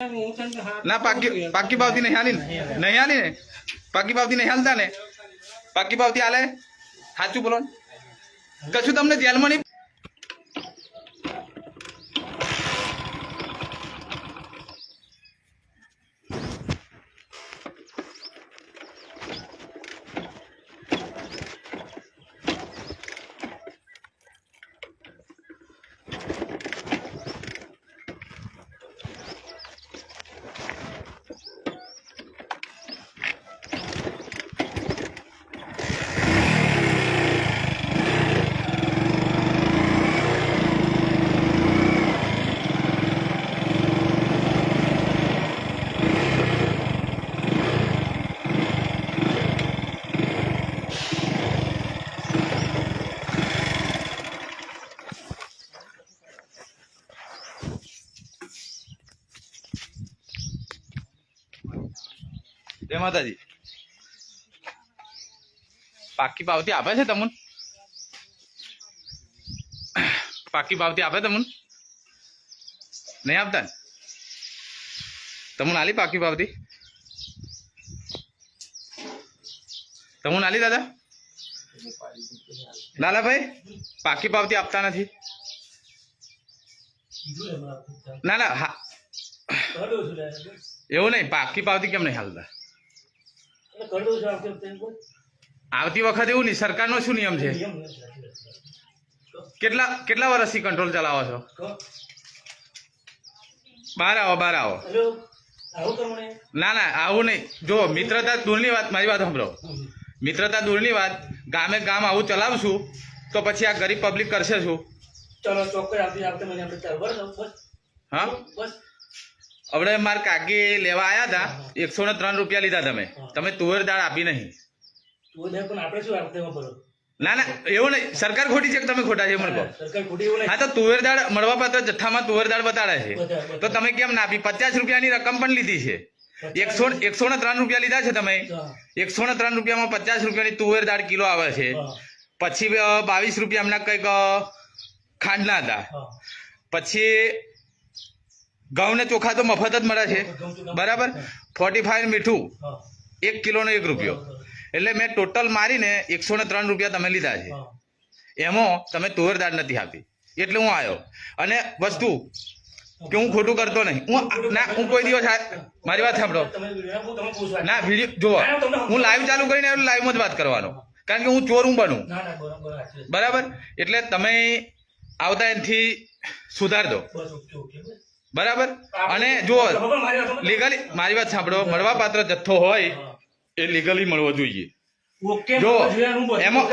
ના, પાકી પાકી પાવતી નહીં હાલી નહીં હાલી ને પાકી પાવતી નહીં હાલતા ને? પાકી ભાવથી હાલે? સાચું બોલો કશું તમને જેલમાં નહીં જય માતાજી. પાકી પાવતી આપે છે તમને? પાકી પાવતી આપે તમને? નહીં આપતા ને? તમને આલી પાકી પાવતી? તમને આલી દાદા? લાલાભાઈ પાકી પાવતી આપતા નથી. ના ના હા. એવું નહીં પાકી પાવતી કેમ નહીં હાલતા? આવતી વખત એવું નહીં સરકારનો શું નિયમ છે? કેટલા કેટલા વર્ષથી કંટ્રોલ ચલાવો છો? બહાર આવો બહાર આવો. ના ના આવું નહીં. જો મિત્રતા દૂરની વાત મારી વાત સાંભળો. મિત્રતા દૂરની વાત ગામે ગામ આવું ચલાવશું તો પછી આ ગરીબ પબ્લિક કરશે શું? ચલો ચોક્કસ આપી આપતે મને આપણે હા? બસ. આપણે મારા કાકી લેવા આવ્યા હતા એકસો ને ત્રણ રૂપિયા લીધા તમે. તમે તુવેર દાળ આપી નહીં. ના ના એવું નહીં. સરકાર ખોટી છે કે તમે ખોટા છે મને કહો હા તો તુવેર દાળ મળવા પાત્ર જથ્થામાં તુવેર દાળ બતાડે છે. તો તમે કેમ ના આપી? પચાસ રૂપિયાની રકમ પણ લીધી છે. એકસો એકસો ને ત્રણ રૂપિયા લીધા છે તમે. એકસો ને ત્રણ રૂપિયામાં પચાસ રૂપિયાની તુવેર દાળ કિલો આવે છે. પછી બાવીસ રૂપિયા હમણાં કંઈક ખાંડના હતા. પછી ઘઉં ને ચોખા તો મફત જ મળે છે. બરાબર? ફોર્ટી ફાઈવ મીઠું એક કિલોનો એક રૂપિયો. એટલે મેં ટોટલ મારીને એકસો ને ત્રણ રૂપિયા તમે લીધા છે. એમાં તમે તુવેર દાળ નથી આપી. એટલે હું આવ્યો અને વસ્તુ કે હું ખોટું કરતો નહીં. હું ના હું કોઈ દિવસ મારી વાત સાંભળો. ના વીડિયો જુઓ. હું લાઈવ ચાલુ કરીને લાઈવમાં જ વાત કરવાનો. કારણ કે હું ચોર હું બનું. બરાબર? એટલે તમે આવતા એનાથી સુધાર દો. બસ ઓકે ઓકે બસ. બરાબર? અને સમજો. લીગલી મારી વાત સાંભળો મળવા પાત્ર જથ્થો હોય એ લીગલી મળવો જોઈએ. જો, એમાં.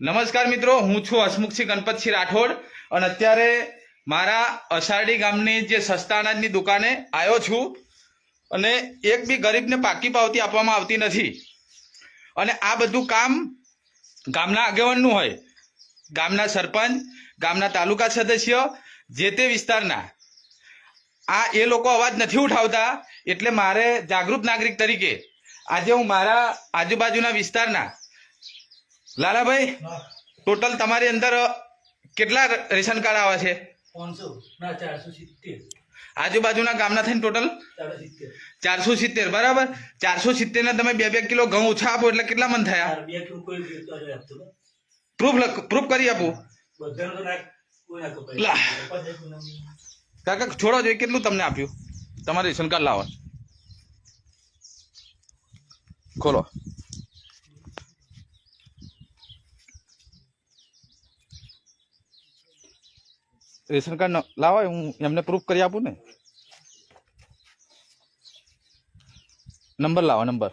નમસ્કાર મિત્રો હું છું હસમુખસિંહ ગણપતસિંહ રાઠોડ અને અત્યારે મારા અષાઢી ગામની જે સસ્તા અનાજની દુકાને આવ્યો છું અને એક બી ગરીબને પાકી પાવતી આપવામાં આવતી નથી. અને આ બધું કામ ગામના આગેવાનનું હોય. ગામના સરપંચ ગામના તાલુકા સદસ્ય જે તે વિસ્તારના. આ એ લોકો અવાજ નથી ઉઠાવતા એટલે મારે જાગૃત નાગરિક તરીકે આજે હું મારા આજુબાજુના વિસ્તારના. લાલાભાઈ ટોટલ તમારી અંદર કેટલા રેશન કાર્ડ આવે છે? આજુબાજુના ગામના થઈને ટોટલ? ચારસો સિત્તેર. ચારસો સિત્તેર બરાબર? ચારસો સિત્તેર ને તમે બે બે કિલો ઘઉં ઓછા આપો એટલે કેટલા મન થયા? પ્રૂફ પ્રૂફ કરી આપું. કાકા છોડો જોઈએ કેટલું તમને આપ્યું? તમારે રેશન કાર્ડ લાવો ખોલો. રેશન કાર્ડ ન- લાવો હું એમને પ્રૂફ કરી આપું ને. નંબર લાવો નંબર.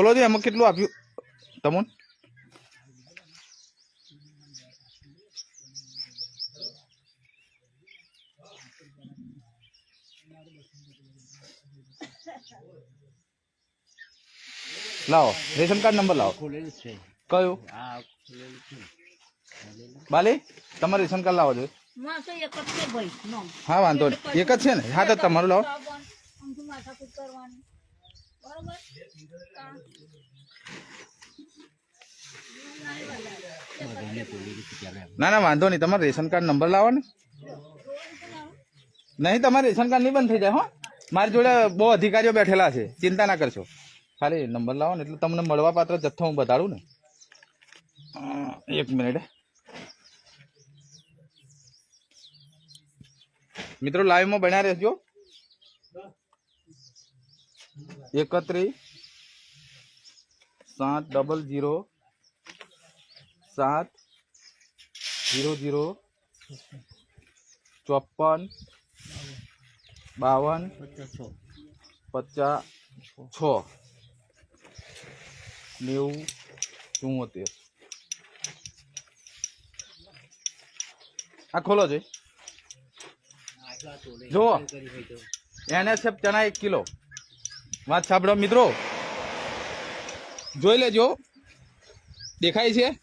ખોલો દે એમાં કેટલું આપ્યું? તમને? લાવો, રેશન કાર્ડ નંબર લાવો. કયો? બાલી, તમારે રેશન કાર્ડ લાવો જોઈએ. હા, વાંધો નહીં. એક જ છે ને? હા, તો તમારું લાવો. ના ના, વાંધો નહીં. તમારે રેશન કાર્ડ નંબર લાવો ને. નહીં, તમારે રેશન કાર્ડ નહીં બંધ થઈ જાય, હો. મારી જોડે બહુ અધિકારીઓ બેઠેલા છે. ચિંતા ના કરશો. ખાલી નંબર લાવો ને, એટલે તમને મળવા પાત્ર જથ્થો હું બતાડું ને. એક મિનિટ. મિત્રો લાઈવમાં બન્યા રહેજો. એકત્રીસ સાત ડબલ ઝીરો સાત જીરો જીરો ચોપન બાવન પચાસ છ. નેવું ચુમ્મોતેર આ ખોલો છે. જુઓ. એનએસએફ ચણા એક કિલો. વાત સાંભળો મિત્રો. જોઈ લેજો. દેખાય છે?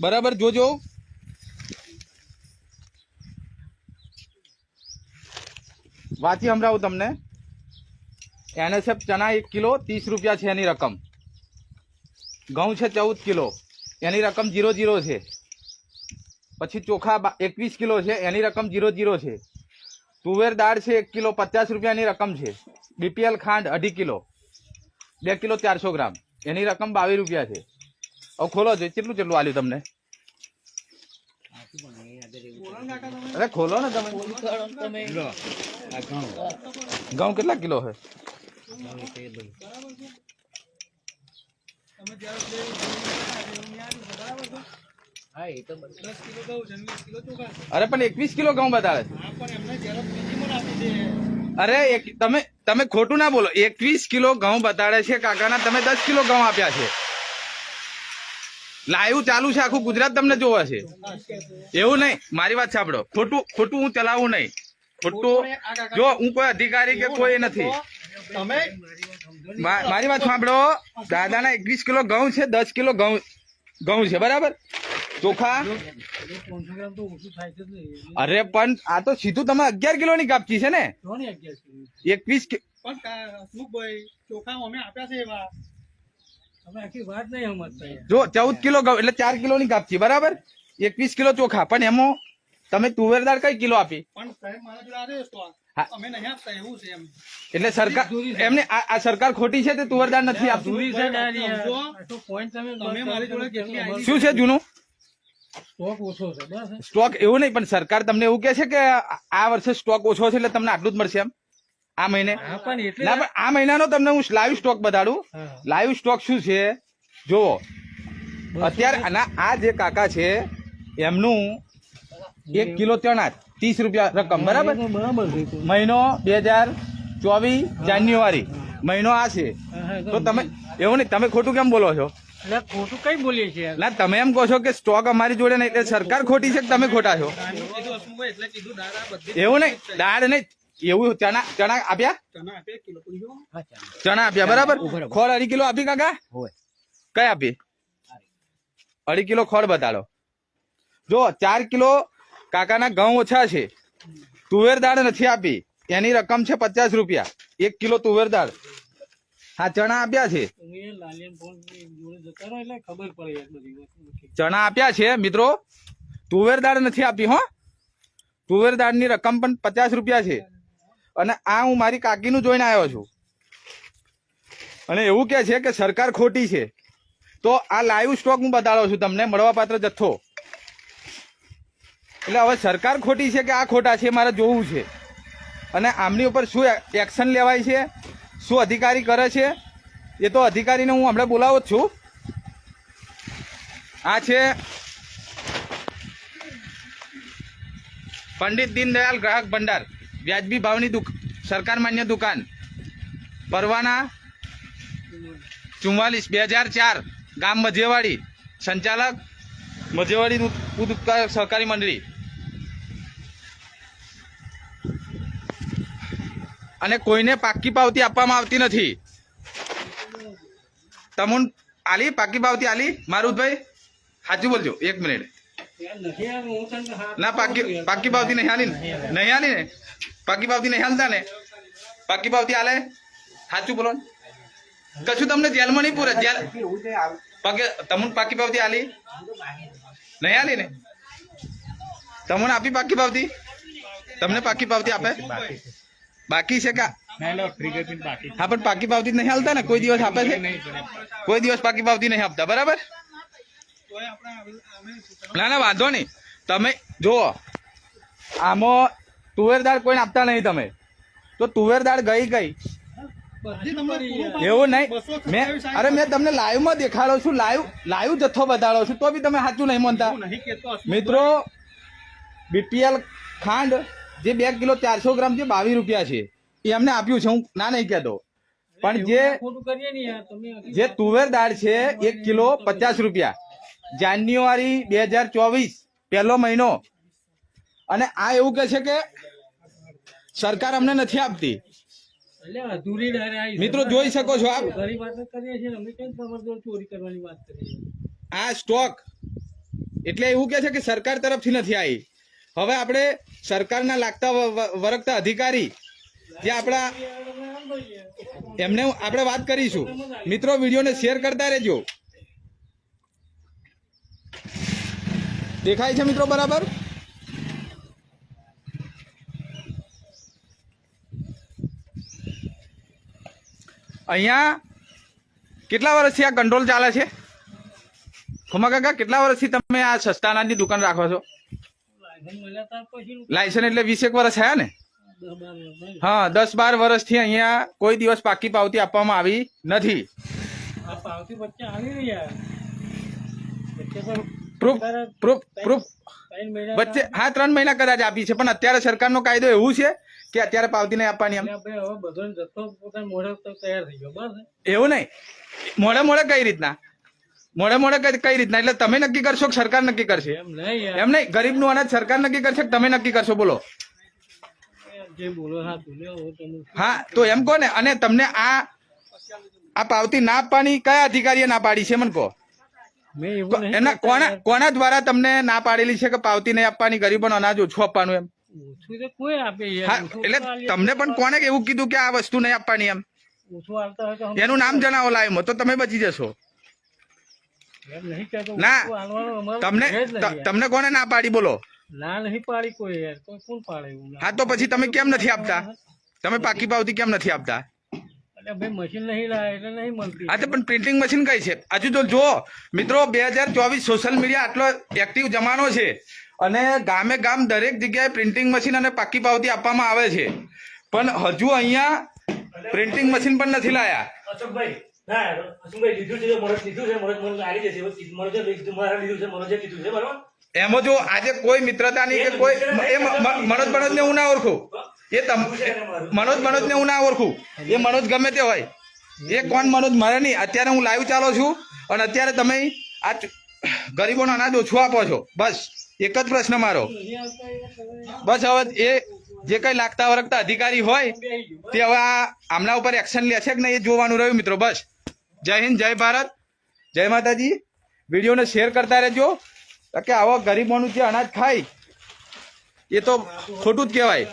બરાબર જોજો. વાંચી સંભળાવું તમને. એનએસએફ ચણા એક કિલો, ત્રીસ રૂપિયા છે એની રકમ. ઘઉં છે ચૌદ કિલો, એની રકમ જીરો જીરો છે. પછી ચોખા એકવીસ કિલો છે, એની રકમ જીરો જીરો છે. તુવેર દાળ છે એક કિલો પચાસ રૂપિયાની રકમ છે. બીપીએલ ખાંડ અઢી કિલો. બે કિલો ચારસો ગ્રામ. એની રકમ બાવીસ રૂપિયા છે. હવે ખોલો છે કેટલું કેટલું આલ્યું તમને? અરે ખોલો ને તમે. તમે ઘઉં. કેટલા કિલો છે? ઘઉં અરે પણ એકવીસ કિલો ઘઉં બતાવે છે. અરે તમે તમે ખોટું ના બોલો. એકવીસ કિલો ઘઉં બતાડે છે કાકાના. તમે દસ કિલો ઘઉં આપ્યા છે. લાઈવ ચાલુ છે આખું ગુજરાત તમને જોવે છે. એવું નહીં. મારી વાત સાંભળો. ખોટું ખોટું હું ચલાવું નહીં. ખોટું જો હું કોઈ અધિકારી કે કોઈ નથી. મા- મારી વાત સાંભળો. દાદાના એકવીસ કિલો ઘઉં છે દસ કિલો ઘઉં ઘઉં છે. બરાબર? ચોખા? અરે પણ આ તો સીધું તમે અગિયાર કિલો ની કાપચી છે ને? એકવીસ કિ- પણ કા- હસમુખભાઈ ચોખા અમે આપ્યા છે એવા. તમે આખી વાત નહીં સમજતા યાર. જો ચૌદ કિલો એટલે ચાર કિલો ની કાપચી બરાબર? એકવીસ કિલો ચોખા. પણ એમાં તમે તુવેર દાળ કઈ કિલો આપી? પણ સાહેબ મારા જોડે આવે તો હા. અમે નહીં આપતા એવું છે એમ. એટલે સરકાર એમને આ સરકાર ખોટી છે તે તુવેર દાળ નથી આપતી? શું છે? જૂનું? સ્ટોક ઓછો છે બસ સ્ટોક એવું નહીં પણ સરકાર તમને એવું કે છે કે આ- વર્ષે સ્ટોક ઓછો છે એટલે તમને આટલું જ મળશે એમ. આ મહિને? ના પણ આ મહિનાનો તમને હું લાઈવ સ્ટોક બતાડું. લાઈવ સ્ટોક શું છે? જુઓ. અત્યારે આ જે કાકા છે એમનું એક કિલો ચણા ત્રીસ રૂપિયા રકમ બરાબર? મહિનો બે હજાર ચોવીસ જાન્યુઆરી. મહિનો આ છે. તો તમે એવું નહીં તમે ખોટું કેમ બોલો છો? ખોટું કઈ બોલીએ છીએ ના તમે એમ કહો છો કે સ્ટોક અમારી જોડે નહીં એટલે સરકાર ખોટી છે કે તમે ખોટા છો? કીધું હસમુખભાઈ એટલે કીધું દાદા બધી એવું નહીં દાળ નહીં એવું ચણા ચણા આપ્યા? ચણા આપ્યા બરાબર? ખોળ અઢી કિલો આપી કાકા? હોય. કઈ આપી? અઢી કિલો ખોળ બતાડો. જો ચાર કિલો કાકાના ઘઉં ઓછા છે. તુવેર દાળ નથી આપી. એની રકમ છે પચાસ રૂપિયા. એક કિલો તુવેર દાળ. હા ચણા આપ્યા છે. ચણા આપ્યા છે મિત્રો. તુવેર દાળ નથી આપી હો. તુવેર દાળની રકમ પણ પચાસ રૂપિયા છે. અને આ હું મારી કાકીનું જોઈને આવ્યો છું. અને એવું કે છે કે સરકાર ખોટી છે. તો આ લાઈવ સ્ટોક હું બતાડો છું તમને મળવાપાત્ર જથ્થો. એટલે હવે સરકાર ખોટી છે કે આ ખોટા છે મારે જોવું છે. અને આમની ઉપર શું એક્શન લેવાય છે? શું અધિકારી કરે છે? એ તો અધિકારીને હું હમણાં બોલાવો જ છું. આ છે પંડિત દીનદયાલ ગ્રાહક ભંડાર, વ્યાજબી ભાવની દુક, સરકાર માન્ય દુકાન, પરવાના ચુમ્માલીસ, બે હજાર ચાર, ગામ મજેવાડી સંચાલક મજેવાડી દૂધ ઉત્પાદક સહકારી મંડળી. અને કોઈને પાકી પાવતી આપવામાં આવતી નથી. તમુન આલી પાકી પાવતી આલી. મારુતભાઈ, સાચું બોલજો, એક મિનિટ. ના પાકી પાકી પાવતી નહીં હાલી નહીં હાલી ને? પાકી પાવતી નહીં હાલતા ને? પાકી પાવતી હાલે સાચું બોલો કશું તમને જેલમાં નહીં પૂરે? જેલ તમને પાકી પાવતી આલી? નહીં આલી ને? તમને આપી પાકી પાવતી? તમને પાકી પાવતી આપે? બાકી છે કા? હા પણ પાકી પાવતી નહીં હાલતા ને? કોઈ દિવસ આપે છે? કોઈ દિવસ પાકી પાવતી નહીં આપતા બરાબર? ના ના વાંધો નહીં. તમે જુઓ. આમાં તુવેર દાળ કોઈને આપતા નહીં તમે. તો તુવેર દાળ ગઈ ગઈ. એવું નહીં. મેં અરે મેં તમને લાઈવમાં દેખાડો છું. લાઈવ લાઈવ જથ્થો બતાડો છું. તો બી તમે સાચું નહીં માનતા. મિત્રો બીપીએલ ખાંડ જે બે કિલો ચારસો ગ્રામ જે બાવીસ રૂપિયા છે. એ અમને આપ્યું છે હું ના નહીં કહેતો. પણ જે જે તુવેર દાળ છે એક કિલો પચાસ રૂપિયા. જાન્યુઆરી બે હજાર ચોવીસ પહેલો મહિનો. અને આ એવું કે છે કે સરકાર અમને નથી આપતી. મિત્રો જોઈ શકો છો આપ? આ સ્ટોક. એટલે એવું કે છે કે સરકાર તરફથી નથી આવી હવે આપણે સરકારના લાગતા વરગતા અધિકારી, જે આપણા એમને આપણે વાત કરીશું. મિત્રો, વિડીયોને શેર કરતા રહેજો. દેખાય છે મિત્રો બરાબર? અહીંયા કેટલા વર્ષથી આ કંટ્રોલ ચાલે છે? ખુમા કાકા કેટલા વર્ષથી તમે આ સસ્તા અનાજની દુકાન રાખો છો? લાયસન્સ એટલે વીસેક વર્ષ થયા ને. હા દસ બાર વર્ષથી અહીંયા કોઈ દિવસ પાકી પાવતી આપવામાં આવી નથી. વચ્ચે ને પ્રૂફ પ્રૂફ પ્રૂફ હા ત્રણ મહિના કદાચ આપી છે પણ અત્યારે સરકારનો કાયદો એવું છે કે અત્યારે પાવતી નહીં આપવાની એવું નહીં. મોડે મોડે કઈ રીતના? મોડે મોડે કઈ રીતના? એટલે તમે નક્કી કરશો કે સરકાર નક્કી કરશે? એમ નહીં ગરીબનું ગરીબનું અનાજ સરકાર નક્કી કરશે કે તમે નક્કી કરશો? બોલો. હા તું એમ કહો ને અને તમને આ આ પાવતી ના આપવાની કયા અધિકારીએ ના પાડી છે? મને કહો. એના કોના કોના દ્વારા તમને ના પાડેલી છે કે પાવતી નહીં આપવાની ગરીબોને અનાજ ઓછું આપવાનું એમ? એટલે તમને પણ કોને એવું કીધું કે આ વસ્તુ નહીં આપવાની એમ? એનું નામ જણાવો લાઈવમાં તો તમે બચી જશો. ના. તમને કોને ના પાડી બોલો? ના નહીં પાડી કોઈ યાર. કોઈ કોણ પાડે એવું? હા તો પછી તમે કેમ નથી આપતા? તમે પાકી પાવતી કેમ નથી આપતા? મશીન નહીં લાવે એટલે નહીં મળતી. હા તો પણ પ્રિન્ટિંગ મશીન કઈ છે? હજુ તો જો મિત્રો બે હજાર ચોવીસ સોશિયલ મીડિયા આટલો એક્ટિવ જમાનો છે અને ગામે ગામ દરેક જગ્યાએ પ્રિન્ટિંગ મશીન અને પાકી પાવતી આપવામાં આવે છે. પણ હજુ અહીંયા પ્રિન્ટિંગ મશીન પણ નથી લાયા. અશોકભાઈ ના અશોકભાઈ લીધું છે મરજ લીધું છે મરજ મને આવી જશે હવે લીધું મારા લીધું છે મરજે કીધું છે બરાબર? એમાં જો આજે કોઈ મિત્રતા નહીં કે કોઈ એ મ- મ- મનોજ ને હું ના ઓળખું. એ તમ મનોજ ને હું ના ઓળખું. એ મનોજ ગમે તે હોય. એ કોણ મનોજ? મારે નહીં. અત્યારે હું લાઈવ ચાલો છું અને અત્યારે તમે આ ગરીબોનો અનાજ ઓછું આપો છો. બસ. એક જ પ્રશ્ન મારો. બસ હવે એ જે કઈ લાગતા વરગતા અધિકારી હોય તે હવે આ આમના ઉપર એક્શન લે છે કે નહીં એ જોવાનું રહ્યું મિત્રો. બસ. જય હિન્દ, જય ભારત. જય માતાજી. વિડીયોને શેર કરતા રહેજો. કે આવા ગરીબોનું જે અનાજ ખાય, એ તો ખોટું જ કહેવાય.